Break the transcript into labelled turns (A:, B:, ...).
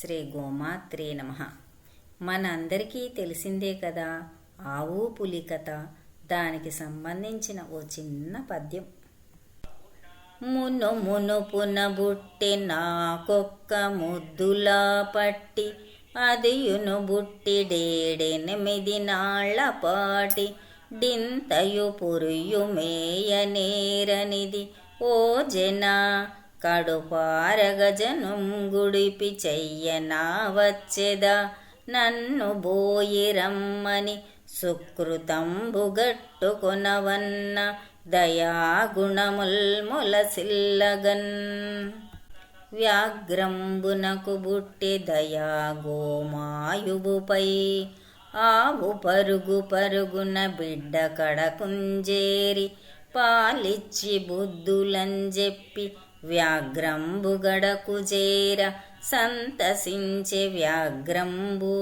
A: శ్రీ గోమాత్రే నమ. మనందరికీ తెలిసిందే కదా ఆవు పులి కథ. దానికి సంబంధించిన ఓ చిన్న పద్యం. మును మునుపున బుట్టి నాకొక్క ముద్దులా పట్టి అదియును బుట్టిడేడెనిమిది నాళ్ళ పాటి డింతయు పురియు మేయనేరనిది ఓ జన కడుపారగజనం గుడిపి చెయ్యనా వచ్చెదా నన్ను బోయి రమ్మని సుకృతంబుగట్టుకొనవన్న దయాగుణముల్ సిల్లగన్ వ్యాఘ్రంబునకు బుట్టి దయా గోమాయువుపై ఆవు పరుగు పరుగున బిడ్డ కడకుంజేరి పాలిచ్చి బుద్ధులంజెప్పి వ్యాఘ్రంబు గడకు చేర సంతసించే వ్యాఘ్రంబు.